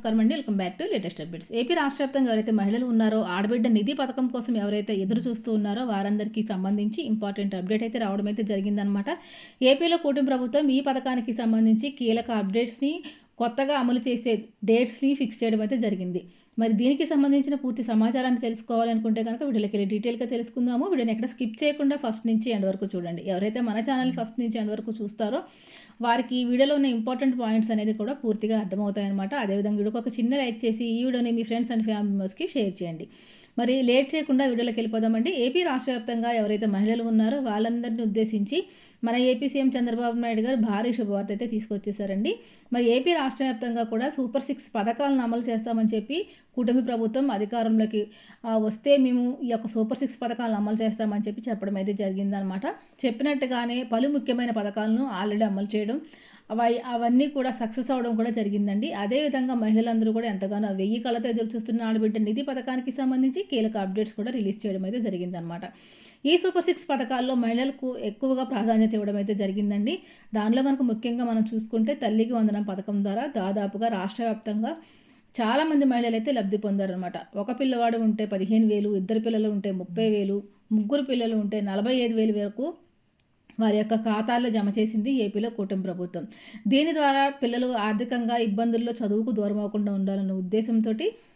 నమస్కారం అండి. Welcome back to latest updates. AP రాష్ట్ర వ్యాప్తంగా ఎవరైతే మహిళలు ఉన్నారో ఆడబిడ్డ నిధి పథకం కోసం ఎవరైతే ఎదురు చూస్తూ ఉన్నారో వారందరికీ సంబంధించి ఇంపార్టెంట్ అప్డేట్ అయితే రావడం అయితే జరిగిందనమాట ఏపీలో కూటమి ప్రభుత్వం ఈ పథకానికి సంబంధించి కీలక అప్డేట్స్ని కొత్తగా అమలు చేసే డేట్స్ని ఫిక్స్ చేయడం అయితే జరిగింది. మరి దీనికి సంబంధించిన పూర్తి సమాచారాన్ని తెలుసుకోవాలనుకుంటే కనుక వీడియోకి వెళ్ళి డీటెయిల్గా తెలుసుకుందాము. వీడియోని ఎక్కడ స్కిప్ చేయకుండా ఫస్ట్ నుంచి ఎండ్ వరకు చూడండి. ఎవరైతే మన ఛానల్ ఫస్ట్ నుంచి ఎండ్ వరకు చూస్తారో వారికి ఈ వీడియోలో ఉన్న ఇంపార్టెంట్ పాయింట్స్ అనేది కూడా పూర్తిగా అర్థమవుతాయన్నమాట. అదేవిధంగా వీడియోకి ఒక చిన్న లైక్ చేసి ఈ వీడియోని మీ ఫ్రెండ్స్ అండ్ ఫ్యామిలీ మెంబర్స్కి షేర్ చేయండి. మరి లేట్ చేయకుండా వీడియోలోకి వెళ్ళిపోదామండి. ఏపీ రాష్ట్ర వ్యాప్తంగా ఎవరైతే మహిళలు ఉన్నారో వాళ్ళందరినీ ఉద్దేశించి మన ఏపీ సీఎం చంద్రబాబు నాయుడు గారు భారీ శుభవార్త అయితే తీసుకొచ్చేసారండి. మరి ఏపీ రాష్ట్ర వ్యాప్తంగా కూడా సూపర్ సిక్స్ పథకాలను అమలు చేస్తామని చెప్పి కూటమి ప్రభుత్వం అధికారంలోకి వస్తే మేము ఈ యొక్క సూపర్ సిక్స్ పథకాలను అమలు చేస్తామని చెప్పి చెప్పడం అయితే జరిగిందనమాట చెప్పినట్టుగానే పలు ముఖ్యమైన పథకాలను ఆల్రెడీ అమలు చేయడం అవన్నీ కూడా సక్సెస్ అవడం కూడా జరిగిందండి. అదేవిధంగా మహిళలందరూ కూడా ఎంతగానో వెయ్యి కళ్ళతో ఎదురు చూస్తున్న ఆడబిడ్డ నిధి పథకానికి సంబంధించి కీలక అప్డేట్స్ కూడా రిలీజ్ చేయడం అయితే జరిగిందనమాట ఈ సూపర్ సిక్స్ పథకాల్లో మహిళలకు ఎక్కువగా ప్రాధాన్యత ఇవ్వడం అయితే జరిగిందండి. దానిలో కనుక ముఖ్యంగా మనం చూసుకుంటే తల్లికి వందనం పథకం ద్వారా దాదాపుగా రాష్ట్ర వ్యాప్తంగా చాలామంది మహిళలు అయితే లబ్ధి పొందారనమాట ఒక పిల్లవాడు ఉంటే పదిహేను వేలు ఇద్దరు పిల్లలు ఉంటే ముప్పై వేలు ముగ్గురు పిల్లలు ఉంటే నలభై ఐదు వేలు వరకు వారి యొక్క ఖాతాల్లో జమ చేసింది ఏపీలో కూటమి ప్రభుత్వం. దీని ద్వారా పిల్లలు ఆర్థికంగా ఇబ్బందుల్లో చదువుకు దూరం అవ్వకుండా ఉండాలన్న ఉద్దేశంతో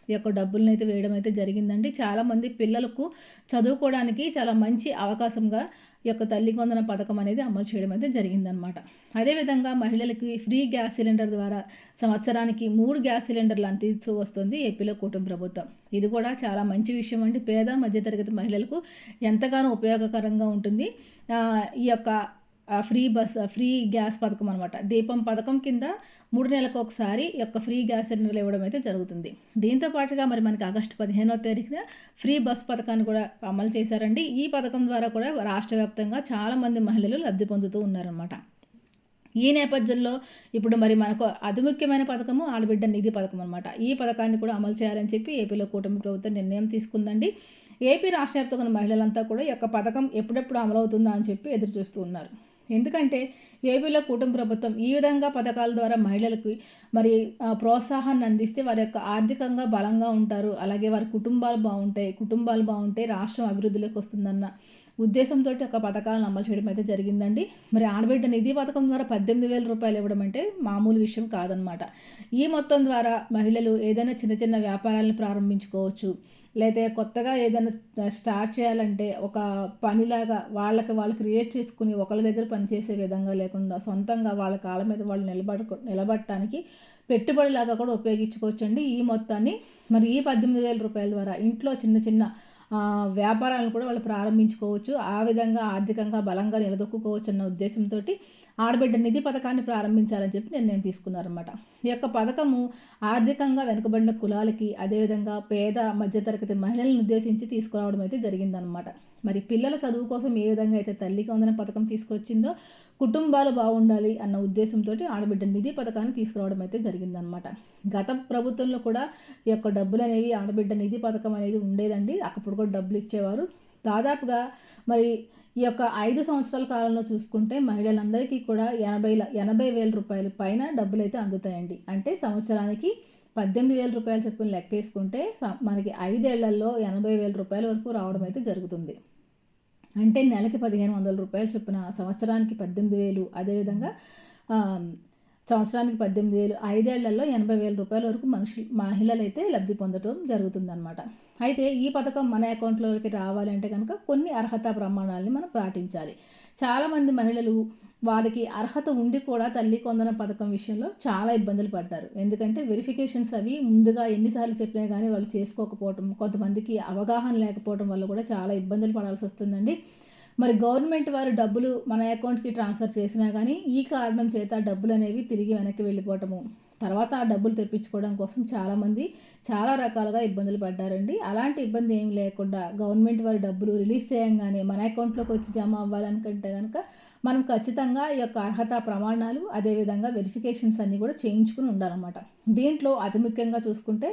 ఈ యొక్క డబ్బులను అయితే వేయడం అయితే జరిగిందండి. చాలామంది పిల్లలకు చదువుకోవడానికి చాలా మంచి అవకాశంగా ఈ యొక్క తల్లి వందన పథకం అనేది అమలు చేయడం అయితే జరిగిందనమాట అదేవిధంగా మహిళలకి ఫ్రీ గ్యాస్ సిలిండర్ ద్వారా సంవత్సరానికి మూడు గ్యాస్ సిలిండర్లు అందిస్తూ వస్తుంది ఏపీలో కూటమి ప్రభుత్వం. ఇది కూడా చాలా మంచి విషయం అండి. పేద మధ్యతరగతి మహిళలకు ఎంతగానో ఉపయోగకరంగా ఉంటుంది. ఈ యొక్క ఫ్రీ బస్ ఫ్రీ గ్యాస్ పథకం అనమాట దీపం పథకం కింద మూడు నెలలకు ఒకసారి యొక్క ఫ్రీ గ్యాస్ సిలిండర్లు ఇవ్వడం అయితే జరుగుతుంది. దీంతో పాటుగా మరి మనకి ఆగస్టు పదిహేనో తారీఖున ఫ్రీ బస్ పథకాన్ని కూడా అమలు చేశారండి. ఈ పథకం ద్వారా కూడా రాష్ట్ర వ్యాప్తంగా చాలామంది మహిళలు లబ్ధి పొందుతూ ఉన్నారనమాట ఈ నేపథ్యంలో ఇప్పుడు మరి మనకు అతి ముఖ్యమైన పథకము ఆడబిడ్డ నిధి పథకం అనమాట ఈ పథకాన్ని కూడా అమలు చేయాలని చెప్పి ఏపీలో కూటమి ప్రభుత్వం నిర్ణయం తీసుకుందండి. ఏపీ రాష్ట్ర వ్యాప్తంగా మహిళలంతా కూడా ఈ యొక్క పథకం ఎప్పుడెప్పుడు అమలవుతుందా అని చెప్పి ఎదురు చూస్తూ ఉన్నారు. ఎందుకంటే ఏపీలో కుటుంబ ప్రభుత్వం ఈ విధంగా పథకాల ద్వారా మహిళలకు మరి ప్రోత్సాహాన్ని అందిస్తే వారి యొక్క ఆర్థికంగా బలంగా ఉంటారు. అలాగే వారి కుటుంబాలు బాగుంటాయి. కుటుంబాలు బాగుంటే రాష్ట్రం అభివృద్ధిలోకి వస్తుందన్న ఉద్దేశంతో ఒక పథకాలను అమలు చేయడం అయితే జరిగిందండి. మరి ఆడబిడ్డ నిధి పథకం ద్వారా పద్దెనిమిది వేల రూపాయలు ఇవ్వడం అంటే మామూలు విషయం కాదనమాట ఈ మొత్తం ద్వారా మహిళలు ఏదైనా చిన్న చిన్న వ్యాపారాలను ప్రారంభించుకోవచ్చు. లేదా కొత్తగా ఏదైనా స్టార్ట్ చేయాలంటే ఒక పనిలాగా వాళ్ళకి వాళ్ళు క్రియేట్ చేసుకుని ఒకళ్ళ దగ్గర పనిచేసే విధంగా లేకుండా సొంతంగా వాళ్ళ కాళ్ళ మీద వాళ్ళు నిలబడ నిలబడటానికి పెట్టుబడిలాగా కూడా ఉపయోగించుకోవచ్చండి ఈ మొత్తాన్ని. మరి ఈ పద్దెనిమిది వేల రూపాయల ద్వారా ఇంట్లో చిన్న చిన్న వ్యాపారాలను కూడా వాళ్ళు ప్రారంభించుకోవచ్చు ఆ విధంగా ఆర్థికంగా బలంగా నిలదొక్కుకోవచ్చు అన్న ఉద్దేశంతో ఆడబిడ్డ నిధి పథకాన్ని ప్రారంభించాలని చెప్పి నిర్ణయం తీసుకున్నారన్నమాట. ఈ యొక్క పథకము ఆర్థికంగా వెనుకబడిన కులాలకి అదేవిధంగా పేద మధ్యతరగతి మహిళలను ఉద్దేశించి తీసుకురావడం అయితే జరిగిందనమాట మరి పిల్లల చదువు కోసం ఏ విధంగా అయితే తల్లికి వందన పథకం తీసుకొచ్చిందో కుటుంబాలు బాగుండాలి అన్న ఉద్దేశంతో ఆడబిడ్డ నిధి పథకాన్ని తీసుకురావడం అయితే జరిగిందనమాట గత ప్రభుత్వంలో కూడా ఈ యొక్క డబ్బులు అనేవి ఆడబిడ్డ నిధి పథకం అనేది ఉండేదండి. అప్పుడు కూడా డబ్బులు ఇచ్చేవారు. దాదాపుగా మరి ఈ యొక్క ఐదు సంవత్సరాల కాలంలో చూసుకుంటే మహిళలందరికీ కూడా ఎనభై ఎనభై వేల రూపాయల పైన డబ్బులు అయితే అందుతాయండి. అంటే సంవత్సరానికి పద్దెనిమిది వేల రూపాయలు చొప్పున లెక్కేసుకుంటే మనకి ఐదేళ్ళలో ఎనభై వేల రూపాయల వరకు రావడం అయితే జరుగుతుంది. అంటే నెలకి పదిహేను వందల రూపాయలు చొప్పున సంవత్సరానికి పద్దెనిమిది వేలు. అదేవిధంగా సంవత్సరానికి పద్దెనిమిది వేలు. ఐదేళ్ళలో ఎనభై వేల రూపాయల వరకు మనుషులు మహిళలు అయితే లబ్ధి పొందడం జరుగుతుందన్నమాట. అయితే ఈ పథకం మన అకౌంట్లోకి రావాలంటే కనుక కొన్ని అర్హత ప్రమాణాలని మనం పాటించాలి. చాలామంది మహిళలు వారికి అర్హత ఉండి కూడా తల్లి కొందన పథకం విషయంలో చాలా ఇబ్బందులు పడ్డారు. ఎందుకంటే వెరిఫికేషన్స్ అవి ముందుగా ఎన్నిసార్లు చెప్పినా కానీ వాళ్ళు చేసుకోకపోవటం కొంతమందికి అవగాహన లేకపోవడం వల్ల కూడా చాలా ఇబ్బందులు పడాల్సి వస్తుందండి. మరి గవర్నమెంట్ వారు డబ్బులు మన అకౌంట్కి ట్రాన్స్ఫర్ చేసినా కానీ ఈ కారణం చేత డబ్బులు అనేవి తిరిగి వెనక్కి వెళ్ళిపోవటము తర్వాత ఆ డబ్బులు తెప్పించుకోవడం కోసం చాలామంది చాలా రకాలుగా ఇబ్బందులు పడ్డారండి. అలాంటి ఇబ్బంది ఏం లేకుండా గవర్నమెంట్ వారి డబ్బులు రిలీజ్ చేయంగానే మన అకౌంట్లోకి వచ్చి జమ అవ్వాలనుకుంటే కనుక మనం ఖచ్చితంగా ఈ యొక్క అర్హత ప్రమాణాలు అదేవిధంగా వెరిఫికేషన్స్ అన్నీ కూడా చేయించుకుని ఉండాలన్నమాట. దీంట్లో అతి ముఖ్యంగా చూసుకుంటే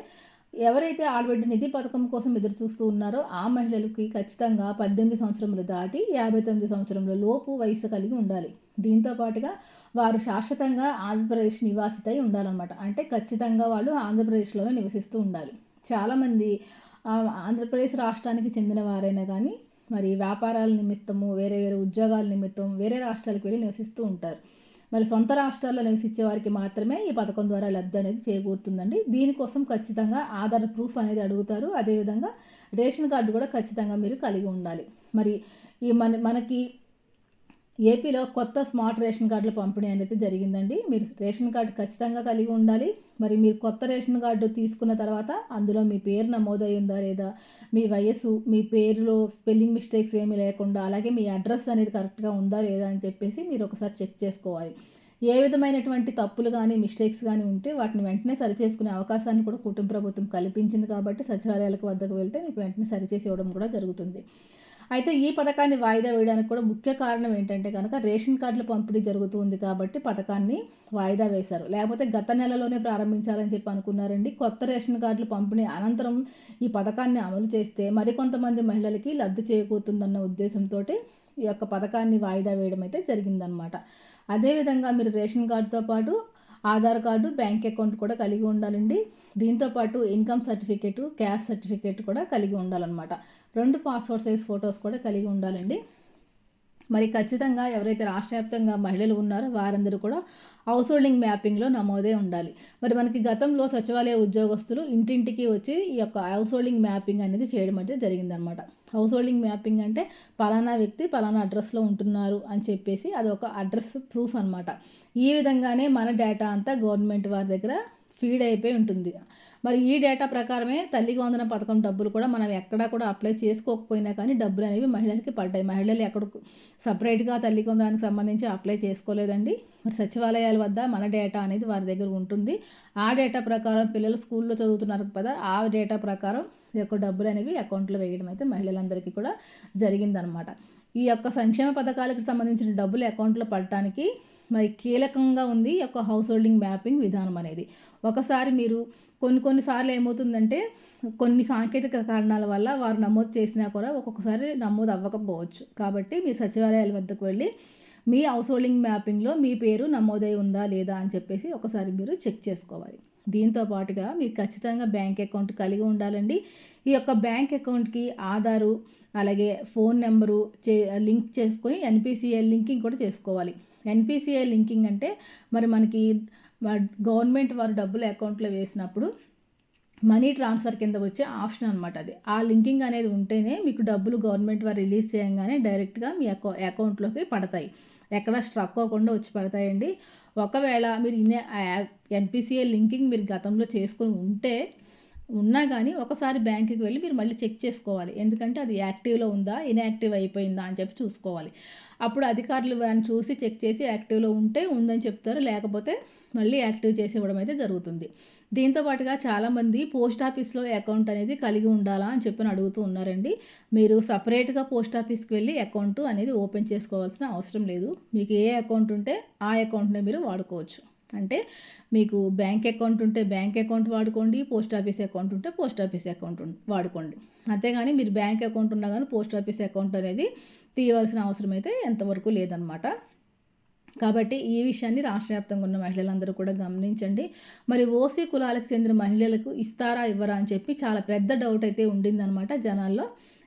ఎవరైతే ఆడబిడ్డ నిధి పథకం కోసం ఎదురు చూస్తూ ఉన్నారో ఆ మహిళలకి ఖచ్చితంగా పద్దెనిమిది సంవత్సరములు దాటి యాభై తొమ్మిది సంవత్సరముల లోపు వయసు కలిగి ఉండాలి. దీంతో పాటుగా వారు శాశ్వతంగా ఆంధ్రప్రదేశ్ నివాసితై ఉండాలన్నమాట. అంటే ఖచ్చితంగా వాళ్ళు ఆంధ్రప్రదేశ్లోనే నివసిస్తూ ఉండాలి. చాలామంది ఆంధ్రప్రదేశ్ రాష్ట్రానికి చెందిన వారైనా కానీ మరి వ్యాపారాల నిమిత్తము వేరే వేరే ఉద్యోగాల నిమిత్తం వేరే రాష్ట్రాలకు వెళ్ళి నివసిస్తూ ఉంటారు. మరి సొంత రాష్ట్రాల్లో నివసించే వారికి మాత్రమే ఈ పథకం ద్వారా లబ్ధి అనేది చేకూరుతుందండి. దీనికోసం ఖచ్చితంగా ఆధార్ ప్రూఫ్ అనేది అడుగుతారు. అదేవిధంగా రేషన్ కార్డు కూడా ఖచ్చితంగా మీరు కలిగి ఉండాలి. మరి ఈ మన మనకి ఏపీలో కొత్త స్మార్ట్ రేషన్ కార్డుల పంపిణీ అనేది జరిగిందండి. మీరు రేషన్ కార్డు ఖచ్చితంగా కలిగి ఉండాలి. మరి మీరు కొత్త రేషన్ కార్డు తీసుకున్న తర్వాత అందులో మీ పేరు నమోదయ్యిందా లేదా మీ వయస్సు మీ పేరులో స్పెల్లింగ్ మిస్టేక్స్ ఏమీ లేకుండా అలాగే మీ అడ్రస్ అనేది కరెక్ట్గా ఉందా లేదా అని చెప్పేసి మీరు ఒకసారి చెక్ చేసుకోవాలి. ఏ విధమైనటువంటి తప్పులు కానీ మిస్టేక్స్ కానీ ఉంటే వాటిని వెంటనే సరిచేసుకునే అవకాశాన్ని కూడా కుటుంబ ప్రభుత్వం కల్పించింది కాబట్టి సచివాలయాలకు వద్దకు వెళ్తే మీకు వెంటనే సరిచేసి ఇవ్వడం కూడా జరుగుతుంది. అయితే ఈ పథకాన్ని వాయిదా వేయడానికి కూడా ముఖ్య కారణం ఏంటంటే కనుక రేషన్ కార్డుల పంపిణీ జరుగుతుంది కాబట్టి పథకాన్ని వాయిదా వేశారు. లేకపోతే గత నెలలోనే ప్రారంభించాలని చెప్పి అనుకున్నారండి. కొత్త రేషన్ కార్డులు పంపిణీ అనంతరం ఈ పథకాన్ని అమలు చేస్తే మరికొంతమంది మహిళలకి లబ్ధి చేకూరుతుందన్న ఉద్దేశంతో ఈ యొక్క పథకాన్ని వాయిదా వేయడం అయితే జరిగిందనమాట అదేవిధంగా మీరు రేషన్ కార్డుతో పాటు ఆధార్ కార్డు బ్యాంక్ అకౌంట్ కూడా కలిగి ఉండాలండి. దీంతోపాటు ఇన్కమ్ సర్టిఫికేటు క్యాష్ సర్టిఫికేట్ కూడా కలిగి ఉండాలన్నమాట. రెండు పాస్పోర్ట్ సైజ్ ఫొటోస్ కూడా కలిగి ఉండాలండి. మరి ఖచ్చితంగా ఎవరైతే రాష్ట్ర వ్యాప్తంగా మహిళలు ఉన్నారో వారందరూ కూడా హౌస్ హోల్డింగ్ మ్యాపింగ్లో నమోదే ఉండాలి. మరి మనకి గతంలో సచివాలయ ఉద్యోగస్తులు ఇంటింటికి వచ్చి ఈ యొక్క హౌస్ హోల్డింగ్ మ్యాపింగ్ అనేది చేయడం అంటే జరిగిందనమాట హౌస్ హోల్డింగ్ మ్యాపింగ్ అంటే పలానా వ్యక్తి పలానా అడ్రస్లో ఉంటున్నారు అని చెప్పేసి అది ఒక అడ్రస్ ప్రూఫ్ అనమాట ఈ విధంగానే మన డేటా అంతా గవర్నమెంట్ వారి దగ్గర ఫీడ్ అయిపోయి ఉంటుంది. మరి ఈ డేటా ప్రకారమే తల్లికి వందన పథకం డబ్బులు కూడా మనం ఎక్కడా కూడా అప్లై చేసుకోకపోయినా కానీ డబ్బులు అనేవి మహిళలకి పడ్డాయి. మహిళలు ఎక్కడ సపరేట్గా తల్లికి వందనానికి సంబంధించి అప్లై చేసుకోలేదండి. మరి సచివాలయాల వద్ద మన డేటా అనేది వారి దగ్గర ఉంటుంది. ఆ డేటా ప్రకారం పిల్లలు స్కూల్లో చదువుతున్నారు కదా ఆ డేటా ప్రకారం యొక్క డబ్బులు అనేవి అకౌంట్లో వేయడం అయితే మహిళలందరికీ కూడా జరిగిందనమాట ఈ యొక్క సంక్షేమ పథకాలకు సంబంధించిన డబ్బులు అకౌంట్లో పడటానికి మరి కీలకంగా ఉంది ఒక యొక్క హౌస్ హోల్డింగ్ మ్యాపింగ్ విధానం అనేది. ఒకసారి మీరు కొన్ని కొన్నిసార్లు ఏమవుతుందంటే కొన్ని సాంకేతిక కారణాల వల్ల వారు నమోదు చేసినా కూడా ఒక్కొక్కసారి నమోదు అవ్వకపోవచ్చు. కాబట్టి మీరు సచివాలయాల వద్దకు వెళ్ళి మీ హౌస్ హోల్డింగ్ మ్యాపింగ్లో మీ పేరు నమోదై ఉందా లేదా అని చెప్పేసి ఒకసారి మీరు చెక్ చేసుకోవాలి. దీంతో పాటుగా మీరు ఖచ్చితంగా బ్యాంక్ అకౌంట్ కలిగి ఉండాలండి. ఈ యొక్క బ్యాంక్ అకౌంట్కి ఆధారు అలాగే ఫోన్ నెంబరు చే లింక్ చేసుకొని ఎన్పిసిఐ లింకింగ్ కూడా చేసుకోవాలి. ఎన్పిసిఐ లింకింగ్ అంటే మరి మనకి గవర్నమెంట్ వారు డబ్బులు అకౌంట్లో వేసినప్పుడు మనీ ట్రాన్స్ఫర్ కింద వచ్చే ఆప్షన్ అనమాట అది. ఆ లింకింగ్ అనేది ఉంటేనే మీకు డబ్బులు గవర్నమెంట్ వారు రిలీజ్ చేయగానే డైరెక్ట్గా మీ అకౌ అకౌంట్లోకి పడతాయి. ఎక్కడ స్ట్రక్ అవ్వకుండా వచ్చి పడతాయండి. ఒకవేళ మీరు ఇన్నే ఎన్పిసిఐ లింకింగ్ మీరు గతంలో చేసుకుని ఉంటే ఉన్నా కానీ ఒకసారి బ్యాంకుకి వెళ్ళి మీరు మళ్ళీ చెక్ చేసుకోవాలి. ఎందుకంటే అది యాక్టివ్లో ఉందా ఇన్యాక్టివ్ అయిపోయిందా అని చెప్పి చూసుకోవాలి. అప్పుడు అధికారులు దాన్ని చూసి చెక్ చేసి యాక్టివ్లో ఉంటే ఉందని చెప్తారు. లేకపోతే మళ్ళీ యాక్టివ్ చేసి ఇవ్వడం అయితే జరుగుతుంది. దీంతో పాటుగా చాలామంది పోస్ట్ ఆఫీస్లో అకౌంట్ అనేది కలిగి ఉండాలా అని చెప్పని అడుగుతూ ఉన్నారండి. మీరు సపరేట్గా పోస్ట్ ఆఫీస్కి వెళ్ళి అకౌంట్ అనేది ఓపెన్ చేసుకోవాల్సిన అవసరం లేదు. మీకు ఏ అకౌంట్ ఉంటే ఆ అకౌంట్నే మీరు వాడుకోవచ్చు. అంటే మీకు బ్యాంక్ అకౌంట్ ఉంటే బ్యాంక్ అకౌంట్ వాడుకోండి పోస్ట్ ఆఫీస్ అకౌంట్ ఉంటే పోస్ట్ ఆఫీస్ అకౌంట్ వాడుకోండి. అంతేగాని మీరు బ్యాంక్ అకౌంట్ ఉన్నా కానీ పోస్ట్ ఆఫీస్ అకౌంట్ అనేది తీయవలసిన అవసరం అయితే ఎంతవరకు లేదనమాట కాబట్టి ఈ విషయాన్ని రాష్ట్ర వ్యాప్తంగా ఉన్న మహిళలందరూ కూడా గమనించండి. మరి ఓసీ కులాలకు చెందిన మహిళలకు ఇస్తారా ఇవ్వరా అని చెప్పి చాలా పెద్ద డౌట్ అయితే ఉండిందనమాట జనాల్లో.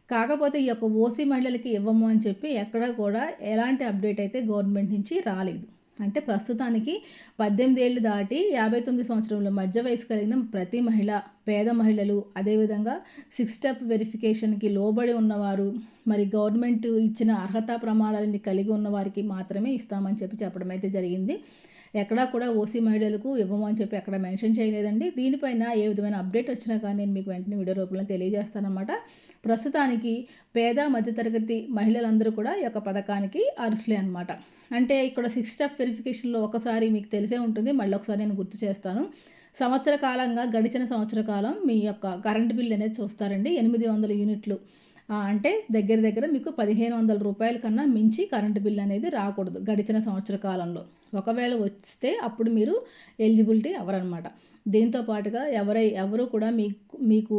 కాకపోతే ఈ యొక్క ఓసీ మహిళలకి ఇవ్వము అని చెప్పి ఎక్కడ కూడా ఎలాంటి అప్డేట్ అయితే గవర్నమెంట్ నుంచి రాలేదు. అంటే ప్రస్తుతానికి పద్దెనిమిది ఏళ్ళు దాటి యాభై తొమ్మిది సంవత్సరంలో మధ్య వయసు కలిగిన ప్రతి మహిళ పేద మహిళలు అదేవిధంగా సిక్స్ స్టెప్ వెరిఫికేషన్కి లోబడి ఉన్నవారు మరి గవర్నమెంట్ ఇచ్చిన అర్హత ప్రమాణాలని కలిగి ఉన్న వారికి మాత్రమే ఇస్తామని చెప్పి చెప్పడం అయితే జరిగింది. ఎక్కడా కూడా ఓసీ మహిళలకు ఇవ్వమని చెప్పి ఎక్కడ మెన్షన్ చేయలేదండి. దీనిపైన ఏ విధమైన అప్డేట్ వచ్చినా కానీ నేను మీకు వెంటనే వీడియో రూపంలో తెలియజేస్తానమాట ప్రస్తుతానికి పేద మధ్యతరగతి మహిళలందరూ కూడా ఈ యొక్క పథకానికి అర్హులే అనమాట అంటే ఇక్కడ సిక్స్ స్టెప్ వెరిఫికేషన్లో ఒకసారి మీకు తెలిసే ఉంటుంది. మళ్ళీ ఒకసారి నేను గుర్తు చేస్తాను. సంవత్సర కాలంగా గడిచిన సంవత్సర కాలం మీ యొక్క కరెంట్ బిల్ అనేది చూస్తారండి. ఎనిమిది వందల యూనిట్లు అంటే దగ్గర దగ్గర మీకు పదిహేను వందల రూపాయల కన్నా మించి కరెంటు బిల్ అనేది రాకూడదు గడిచిన సంవత్సర కాలంలో. ఒకవేళ వస్తే అప్పుడు మీరు ఎలిజిబిలిటీ ఎవరనమాట దీంతో పాటుగా ఎవరై ఎవరు కూడా మీకు మీకు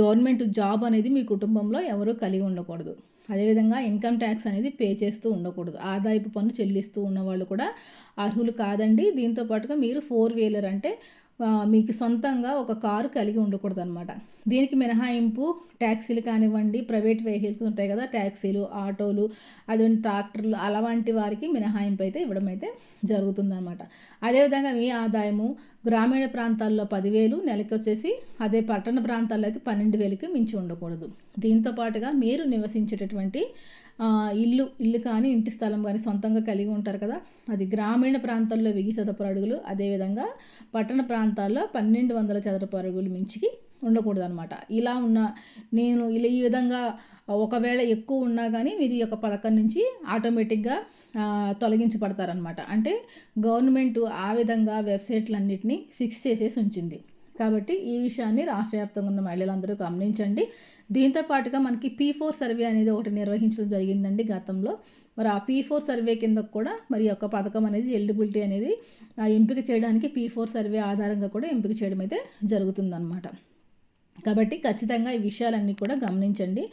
గవర్నమెంట్ జాబ్ అనేది మీ కుటుంబంలో ఎవరూ కలిగి ఉండకూడదు. అదేవిధంగా ఇన్కమ్ ట్యాక్స్ అనేది పే చేస్తూ ఉండకూడదు. ఆదాయపు పన్ను చెల్లిస్తూ ఉన్నవాళ్ళు కూడా అర్హులు కాదండి. దీంతో పాటుగా మీరు ఫోర్ వీలర్ అంటే మీకు సొంతంగా ఒక కారు కలిగి ఉండకూడదు అనమాట దీనికి మినహాయింపు ట్యాక్సీలు కానివ్వండి ప్రైవేట్ వెహికల్స్ ఉంటాయి కదా ట్యాక్సీలు ఆటోలు అదే ట్రాక్టర్లు అలాంటి వారికి మినహాయింపు అయితే ఇవ్వడం అయితే జరుగుతుందన్నమాట. అదేవిధంగా మీ ఆదాయము గ్రామీణ ప్రాంతాల్లో పదివేలు నెలకి వచ్చేసి అదే పట్టణ ప్రాంతాల్లో అయితే పన్నెండు వేలకి మించి ఉండకూడదు. దీంతో పాటుగా మీరు నివసించేటటువంటి ఇల్లు ఇల్లు కానీ ఇంటి స్థలం కానీ సొంతంగా కలిగి ఉంటారు కదా. అది గ్రామీణ ప్రాంతాల్లో వెయ్యి చదరపు అడుగులు అదేవిధంగా పట్టణ ప్రాంతాల్లో పన్నెండు వందల చదరపు అడుగులు మించికి ఉండకూడదు అనమాట ఇలా ఉన్న నేను ఇలా ఈ విధంగా ఒకవేళ ఎక్కువ ఉన్నా కానీ మీరు ఈ యొక్క పథకం నుంచి ఆటోమేటిక్గా తొలగించబడతారనమాట అంటే గవర్నమెంట్ ఆ విధంగా వెబ్సైట్లన్నింటినీ ఫిక్స్ చేసేసి ఉంచింది. కాబట్టి ఈ విషయాన్ని రాష్ట్ర వ్యాప్తంగా ఉన్న మహిళలందరూ గమనించండి. దీంతో పాటుగా మనకి పీ ఫోర్ సర్వే అనేది ఒకటి నిర్వహించడం జరిగిందండి గతంలో. మరి ఆ పీ ఫోర్ సర్వే కింద కూడా మరి యొక్క పథకం అనేది ఎలిజిబిలిటీ అనేది ఎంపిక చేయడానికి పీ ఫోర్ సర్వే ఆధారంగా కూడా ఎంపిక చేయడం అయితే జరుగుతుందన్నమాట. కాబట్టి ఖచ్చితంగా ఈ విషయాలన్నీ కూడా గమనించండి.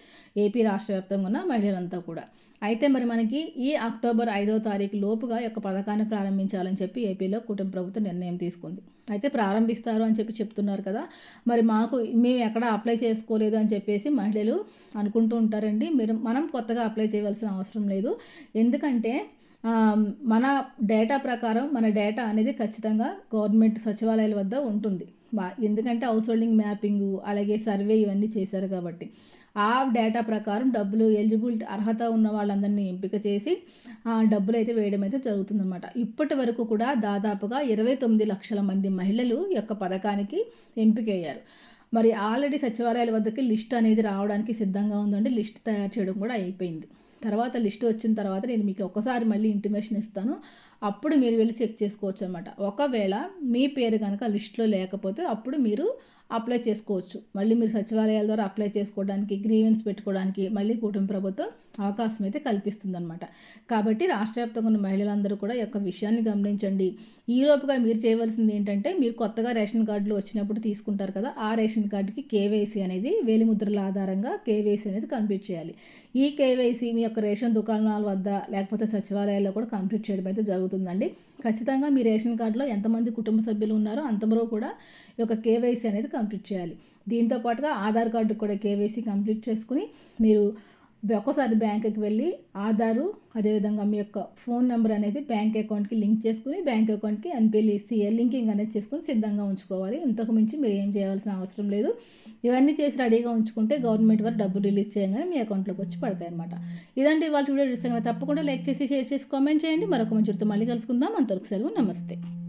ఏపీ రాష్ట్ర వ్యాప్తంగా ఉన్న మహిళలంతా కూడా. అయితే మరి మనకి ఈ అక్టోబర్ ఐదవ తారీఖు లోపుగా యొక్క పథకాన్ని ప్రారంభించాలని చెప్పి ఏపీలో కుటుంబ ప్రభుత్వం నిర్ణయం తీసుకుంది. అయితే ప్రారంభిస్తారు అని చెప్పి చెప్తున్నారు కదా. మరి మాకు మేము ఎక్కడ అప్లై చేసుకోలేదు అని చెప్పేసి మహిళలు అనుకుంటూ ఉంటారండి. మీరు మనం కొత్తగా అప్లై చేయవలసిన అవసరం లేదు. ఎందుకంటే మన డేటా ప్రకారం మన డేటా అనేది ఖచ్చితంగా గవర్నమెంట్ సచివాలయాల వద్ద ఉంటుంది. ఎందుకంటే హౌస్ హోల్డింగ్ మ్యాపింగు అలాగే సర్వే ఇవన్నీ చేశారు కాబట్టి. ఆ డేటా ప్రకారం డబ్బులు ఎలిజిబిలిటీ అర్హత ఉన్న వాళ్ళందరినీ ఎంపిక చేసి డబ్బులు అయితే వేయడం అయితే జరుగుతుందన్నమాట. ఇప్పటి వరకు కూడా దాదాపుగా ఇరవై తొమ్మిది లక్షల మంది మహిళలు యొక్క పథకానికి ఎంపికయ్యారు. మరి ఆల్రెడీ సచివాలయాల వద్దకి లిస్ట్ అనేది రావడానికి సిద్ధంగా ఉందండి. లిస్ట్ తయారు చేయడం కూడా అయిపోయింది. తర్వాత లిస్ట్ వచ్చిన తర్వాత నేను మీకు ఒకసారి మళ్ళీ ఇంటిమేషన్ ఇస్తాను. అప్పుడు మీరు వెళ్ళి చెక్ చేసుకోవచ్చు అనమాట ఒకవేళ మీ పేరు కనుక లిస్ట్లో లేకపోతే అప్పుడు మీరు అప్లై చేసుకోవచ్చు. మళ్ళీ మీరు సచివాలయాల ద్వారా అప్లై చేసుకోవడానికి గ్రీవెన్స్ పెట్టుకోవడానికి మళ్ళీ కుటుంబ ప్రభుత్వం అవకాశం అయితే కల్పిస్తుందన్నమాట. కాబట్టి రాష్ట్ర వ్యాప్తంగా ఉన్న మహిళలందరూ కూడా యొక్క విషయాన్ని గమనించండి. ఈలోపుగా మీరు చేయవలసింది ఏంటంటే మీరు కొత్తగా రేషన్ కార్డులు వచ్చినప్పుడు తీసుకుంటారు కదా ఆ రేషన్ కార్డుకి కేవైసీ అనేది వేలిముద్రల ఆధారంగా కేవైసీ అనేది కంప్లీట్ చేయాలి. ఈ కేవైసీ మీ యొక్క రేషన్ దుకాణాల వద్ద లేకపోతే సచివాలయాల్లో కూడా కంప్లీట్ చేయడం అయితే జరుగుతుందండి. ఖచ్చితంగా మీ రేషన్ కార్డులో ఎంతమంది కుటుంబ సభ్యులు ఉన్నారో అంతమరో కూడా ఈ యొక్క కేవైసీ అనేది కంప్లీట్ చేయాలి. దీంతో పాటుగా ఆధార్ కార్డు కూడా కేవైసీ కంప్లీట్ చేసుకుని మీరు ఒక్కసారి బ్యాంకుకి వెళ్ళి ఆధారు అదేవిధంగా మీ యొక్క ఫోన్ నెంబర్ అనేది బ్యాంక్ అకౌంట్కి లింక్ చేసుకుని బ్యాంక్ అకౌంట్కి ఎన్పిఎల్ఈసీఏ లింకింగ్ అనేది చేసుకుని సిద్ధంగా ఉంచుకోవాలి. ఇంతకు మించి మీరు ఏం చేయాల్సిన అవసరం లేదు. ఇవన్నీ చేసి రెడీగా ఉంచుకుంటే గవర్నమెంట్ వారు డబ్బు రిలీజ్ చేయగానే మీ అకౌంట్లోకి వచ్చి పడతాయి అనమాట ఇదంటే ఇవాళ వీడియో. చూస్తే తప్పకుండా లైక్ చేసి షేర్ చేసి కామెంట్ చేయండి. మరొక మంచి మళ్ళీ కలుసుకుందాం. అంతవరకు సెలవు. నమస్తే.